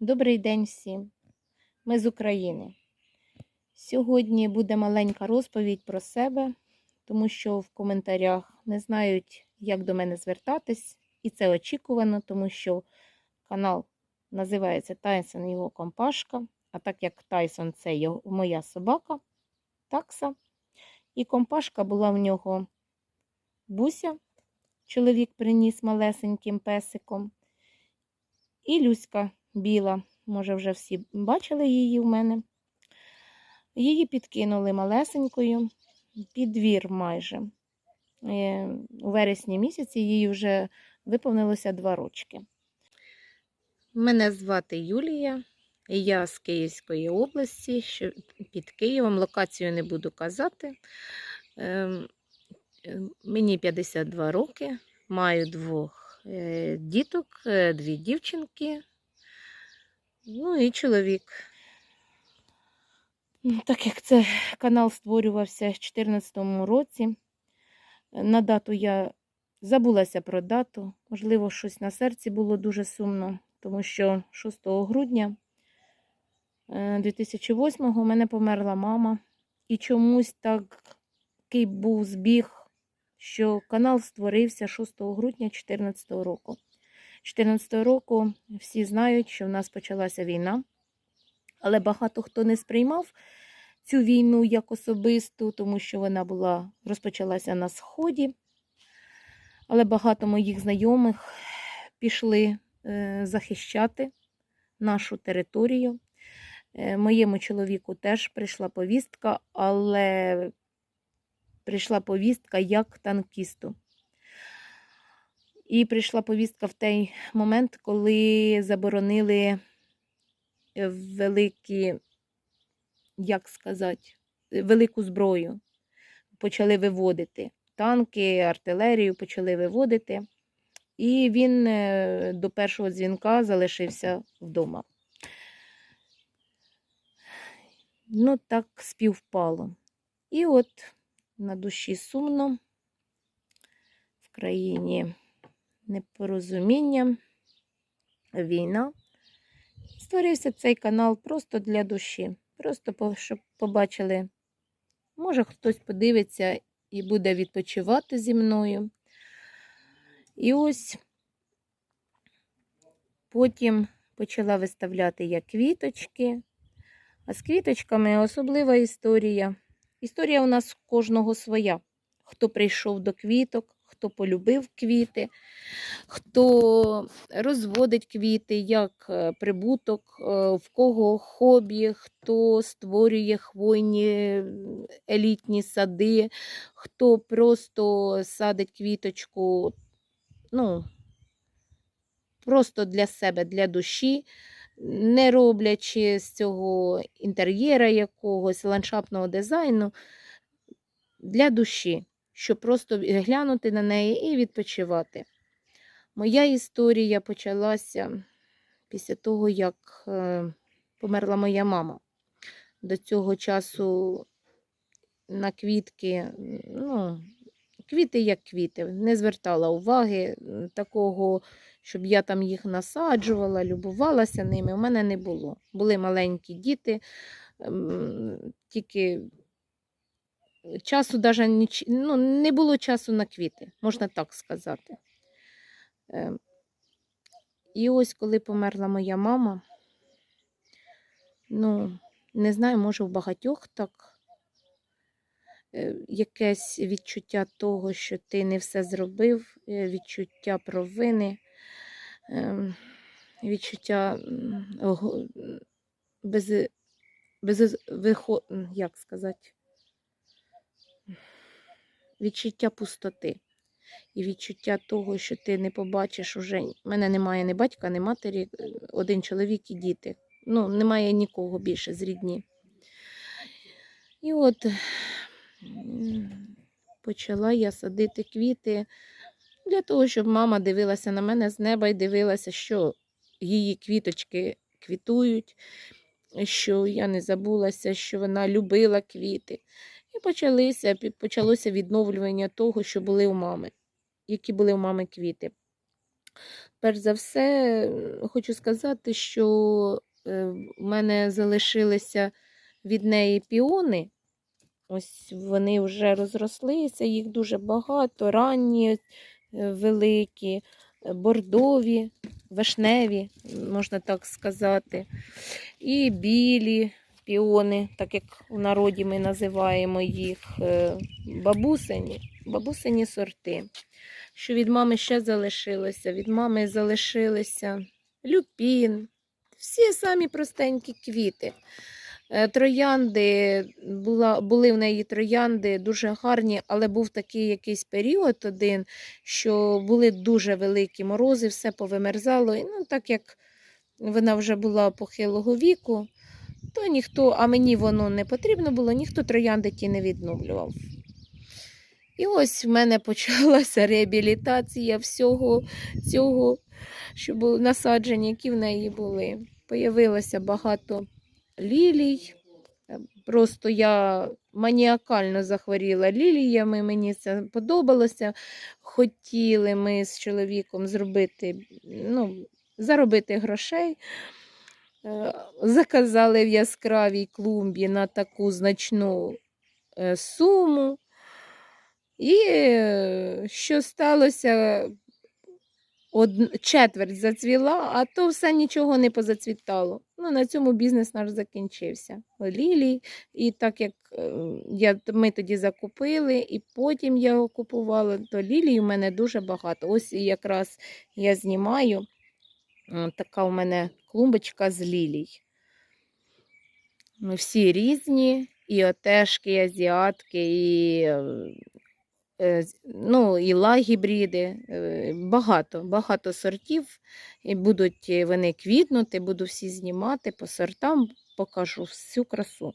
Добрий день всім. Ми з України. Сьогодні буде маленька розповідь про себе, тому що в коментарях не знають, як до мене звертатись, і це очікувано, тому що канал називається Тайсон його компашка. А так як Тайсон це його, моя собака, такса. І компашка була в нього буся. Чоловік приніс малесеньким песиком. І Люська біла, може, вже всі бачили її в мене. Її підкинули малесенькою, під двір майже. Е, У вересні місяці їй вже виповнилося два рочки. Мене звати Юлія, я з Київської області, під Києвом. Локацію не буду казати. Е, Мені 52 роки, маю двох е, діток, дві дівчинки, ну і чоловік. Ну, Так як це канал створювався в 2014 році, на дату я забулася про дату. Можливо, щось на серці було дуже сумно, тому що 6 грудня е, 2008 у мене померла мама. І чомусь такий був збіг, що канал створився 6 грудня 2014 року. 2014 року всі знають, що в нас почалася війна, але багато хто не сприймав цю війну як особисту, тому що вона була розпочалася на сході. Але багато моїх знайомих пішли е, захищати нашу територію. Е, Моєму чоловіку теж прийшла повістка, але прийшла повістка як танкісту. І прийшла повістка в той момент, коли заборонили е, великі, як сказати, велику зброю. Почали виводити. Танки, артилерію почали виводити. І він е, до першого дзвінка залишився вдома. Ну, так співпало. І от на душі сумно, в країні непорозуміння, війна. Створився цей канал просто для душі. Просто щоб побачили, може хтось подивиться і буде відпочивати зі мною. І ось потім почала виставляти я квіточки. А з квіточками особлива історія. Історія у нас кожного своя. Хто прийшов до квіток, хто полюбив квіти, хто розводить квіти як е, прибуток, е, в кого хобі, хто створює хвойні елітні сади, хто просто садить квіточку, ну, просто для себе, для душі, не роблячи з цього інтер'єра якогось, ландшафтного дизайну, для душі, щоб просто глянути на неї і відпочивати. Моя історія почалася після того, як е, померла моя мама. До цього часу на квітки, ну, квіти як квіти, не звертала уваги такого, щоб я там їх насаджувала, любувалася ними. У мене не було. Були маленькі діти, тільки часу даже ніч... ну, не було часу на квіти, можна так сказати. Ем, І ось коли померла моя мама, ну, не знаю, може, в багатьох так е, якесь відчуття того, що ти не все зробив, е, відчуття провини, ем, відчуття без, без вихо... як сказати, відчуття пустоти. І відчуття того, що ти не побачиш уже. У мене немає ні батька, ні матері, е, один чоловік і діти. Ну, немає нікого більше з рідні. І от почала я садити квіти для того, щоб мама дивилася на мене з неба і дивилася, що її квіточки квітують, що я не забулася, що вона любила квіти. Почалися, почалося відновлювання того, що були у мами, які були у мами квіти. перш за все, хочу сказати, що е, в мене залишилися від неї піони. Ось вони вже розрослися, їх дуже багато, ранні, е, великі, е, бордові, вишневі, можна так сказати. І білі піони, так як в народі ми називаємо їх е, бабусині, бабусині сорти. Що від мами ще залишилося? Від мами залишилися люпін, всі самі простенькі квіти. Е, Троянди була, були в неї троянди дуже гарні, але був такий якийсь період один, що були дуже великі морози, все повимерзало. І, ну, так як вона вже була похилого віку, то ніхто, а мені воно не потрібно було, ніхто троянди ті не відновлював. І ось в мене почалася реабілітація всього цього, що були насадження, які в неї були. Появилося багато лілій. Просто я маніакально захворіла ліліями, мені це подобалося. Хотіли ми з чоловіком зробити, ну, заробити грошей. Е, Заказали в яскравій клумбі на таку значну е, суму. І е, що сталося? Од... Четверть зацвіла, а то все нічого не позацвітало. Ну, на цьому бізнес наш закінчився. Лілій. І так як я, ми тоді закупили, і потім я його купувала, то лілій у мене дуже багато. Ось якраз я знімаю. М, Така у мене клумбочка з лілій. Ну, Всі різні, і отешки, і азіатки, і, е, е, ну, і лагібріди. е, Багато, багато сортів. І будуть е, вони квітнути, буду всі знімати по сортам, покажу всю красу.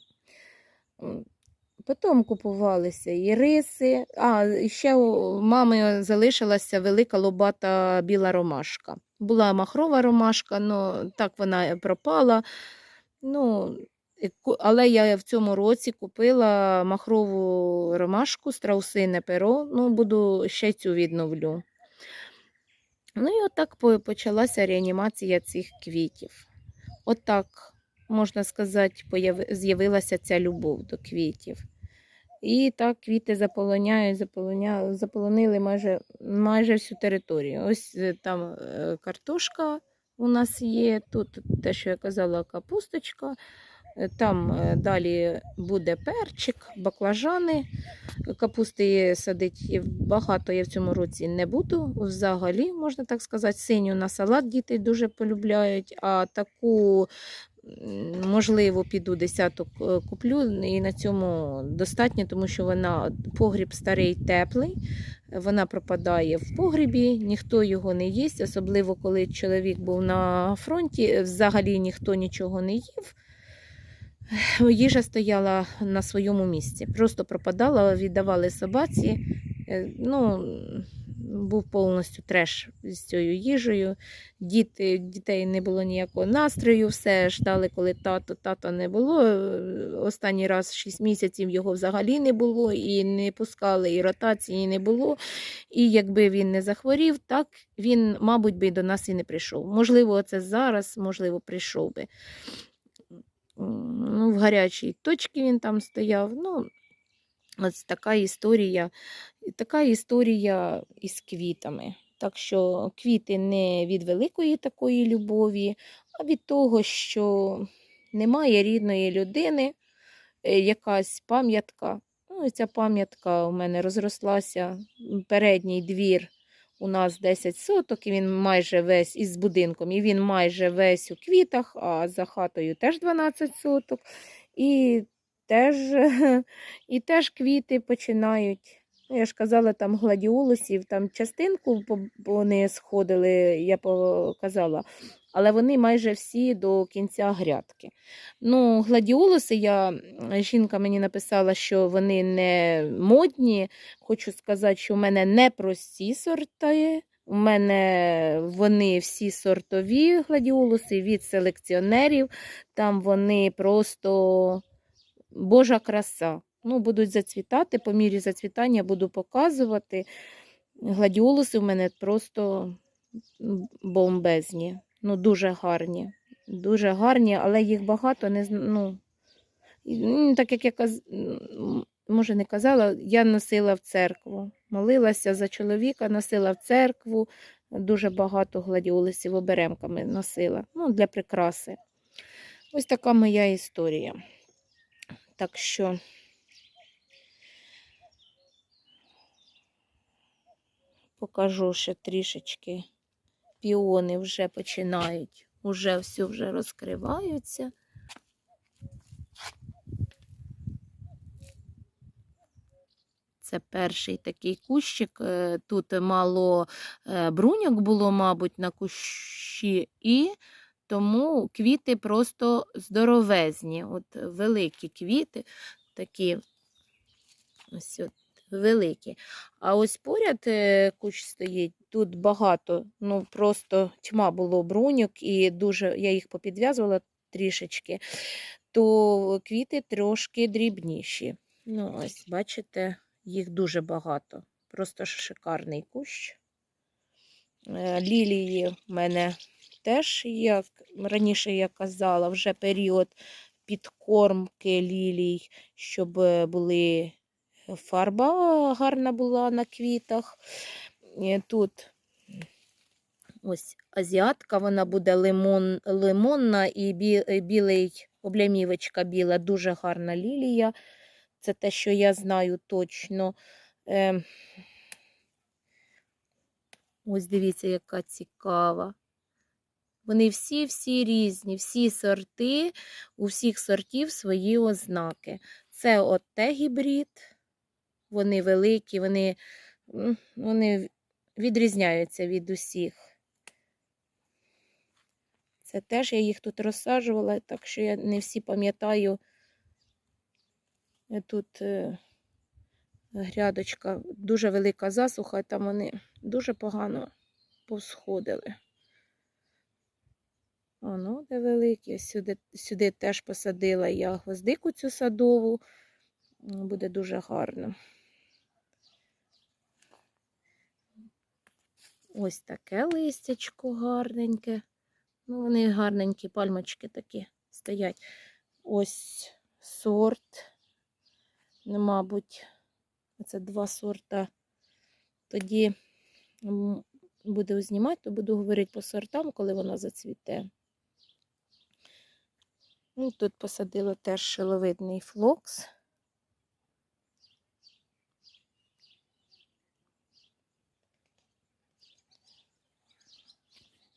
Потім купувалися і риси. А, ще у мами залишилася велика лобата біла ромашка. Була махрова ромашка, але так вона пропала. Ну, але я в цьому році купила махрову ромашку, страусине перо. Ну, буду ще цю відновлю. Ну і отак почалася реанімація цих квітів. Отак, можна сказати, з'явилася ця любов до квітів. І так квіти заполоняють, заполоня... заполонили майже, майже всю територію. Ось е, там е, картошка у нас є, тут те, що я казала, капусточка. Е, Там далі буде перчик, баклажани. Капусти садити багато я в цьому році не буду. Взагалі, можна так сказати, синю на салат діти дуже полюбляють, а таку, можливо, піду десяток е, куплю, і на цьому достатньо, тому що вона погріб старий теплий, вона пропадає в погрібі, ніхто його не їсть, особливо коли чоловік був на фронті, взагалі ніхто нічого не їв. Їжа стояла на своєму місці, просто пропадала, віддавали собаці. Е, Ну, був повністю треш з цією їжею. Діти, дітей не було ніякого настрою, все ждали, коли тато, тата не було. Е, Останній раз 6 місяців його взагалі не було, і не пускали, і ротації не було. І якби він не захворів, так він, мабуть, би до нас і не прийшов. Можливо, це зараз, можливо, прийшов би. Ну, в гарячій точці він там стояв. Ну, ось така історія, така історія із квітами. Так що квіти не від великої такої любові, а від того, що немає рідної людини, е, якась пам'ятка. Ну, ця пам'ятка у мене розрослася. Передній двір у нас 10 соток, і він майже весь із будинком, і він майже весь у квітах, а за хатою теж 12 соток. І теж, і теж квіти починають. Ну, Я ж казала, там гладіолусів, там частинку вони сходили, я показала, але вони майже всі до кінця грядки. Ну, гладіолуси, я, жінка мені написала, що вони не модні. Хочу сказати, що в мене не прості сорти. У мене вони всі сортові гладіолуси від селекціонерів. Там вони просто божа краса. Ну, будуть зацвітати, по мірі зацвітання буду показувати. Гладіолуси в мене просто бомбезні. Ну, дуже гарні. Дуже гарні, але їх багато не ну, так як я каз... може не казала, я носила в церкву. Молилася за чоловіка, носила в церкву, дуже багато гладіолусів оберемками носила. Ну, для прикраси. Ось така моя історія. Так що покажу ще трішечки. Піони вже починають, уже все вже розкриваються. Це перший такий кущик. е, Тут мало е, бруньок було, мабуть, на кущі, і тому квіти просто здоровезні. От великі квіти, такі ось от, великі. А ось поряд е, кущ стоїть, тут багато, ну просто тьма було бруньок, і дуже я їх попідв'язувала трішечки, то квіти трошки дрібніші. Ну, ось, бачите, їх дуже багато. Просто шикарний кущ. Е, Лілії в мене теж, як раніше я казала, вже період підкормки лілій, щоб е, були фарба гарна була на квітах. Е, Тут ось азіатка, вона буде лимон, лимонна і е, білий облямівочка біла, дуже гарна лілія. Це те, що я знаю точно. Е, ось дивіться, яка цікава. Вони всі-всі різні, всі сорти, у всіх сортів свої ознаки. Це от те гібрид, вони великі, вони, вони відрізняються від усіх. Це теж я їх тут розсаджувала, так що я не всі пам'ятаю. Е, Тут е, грядочка, дуже велика засуха, там вони дуже погано посходили. Воно де великі. Сюди, сюди теж посадила я гвоздику цю садову. Буде дуже гарно. Ось таке листячко гарненьке. Ну, вони гарненькі, пальмочки такі стоять. Ось сорт. Ну, мабуть, це два сорта. Тоді буду знімати, то буду говорити по сортам, коли вона зацвіте. Ну, тут посадила теж шиловидний флокс.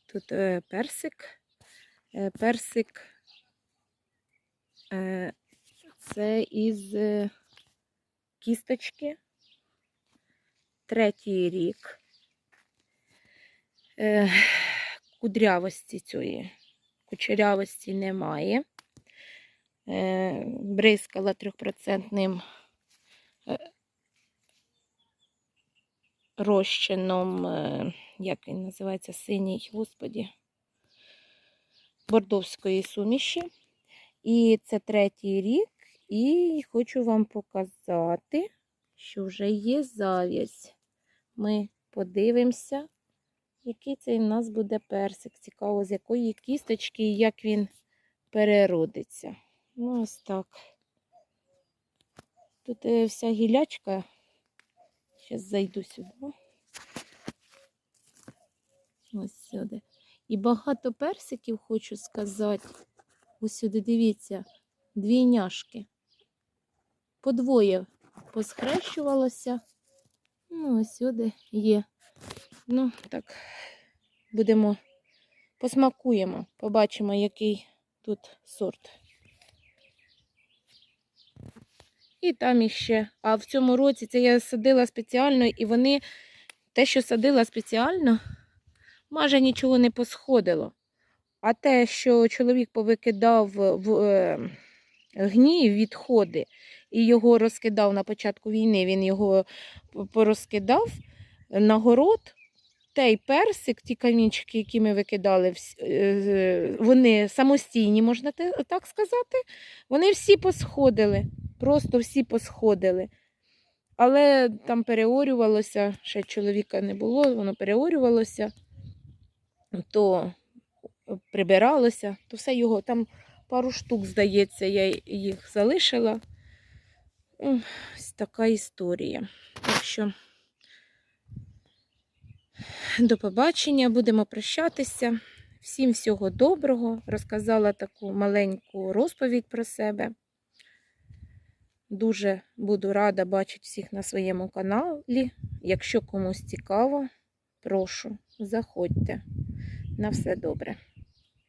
Тут е, персик. Е, персик е, це із кісточки. Третій рік. Кудрявості цієї, кучерявості немає. Бризкала трьохпроцентним розчином, як він називається, синій, господі, бордовської суміші. І це третій рік, і хочу вам показати, що вже є зав'язь. Ми подивимося, який це у нас буде персик. Цікаво, з якої кісточки і як він переродиться. Ну, ось так. Тут е, вся гілячка. Зараз зайду сюди. Ось сюди. І багато персиків, хочу сказати. Ось сюди, дивіться, двійняшки. Подвоє посхрещувалося. Ну, ось сюди є. Ну, так, будемо посмакуємо, побачимо, який тут сорт. І там іще. А в цьому році це я садила спеціально, і вони, те, що садила спеціально, майже нічого не посходило. А те, що чоловік повикидав в е, гній, відходи, і його розкидав на початку війни, він його порозкидав на город. Той персик, ті камінчики, які ми викидали, е, вони самостійні, можна так сказати. Вони всі посходили, просто всі посходили. Але там переорювалося, ще чоловіка не було, воно переорювалося. То прибиралося, то все його там пару штук, здається, я їх залишила. Ось така історія. Так що до побачення, будемо прощатися. Всім всього доброго. Розказала таку маленьку розповідь про себе. Дуже буду рада бачити всіх на своєму каналі. Якщо комусь цікаво, прошу, заходьте. На все добре.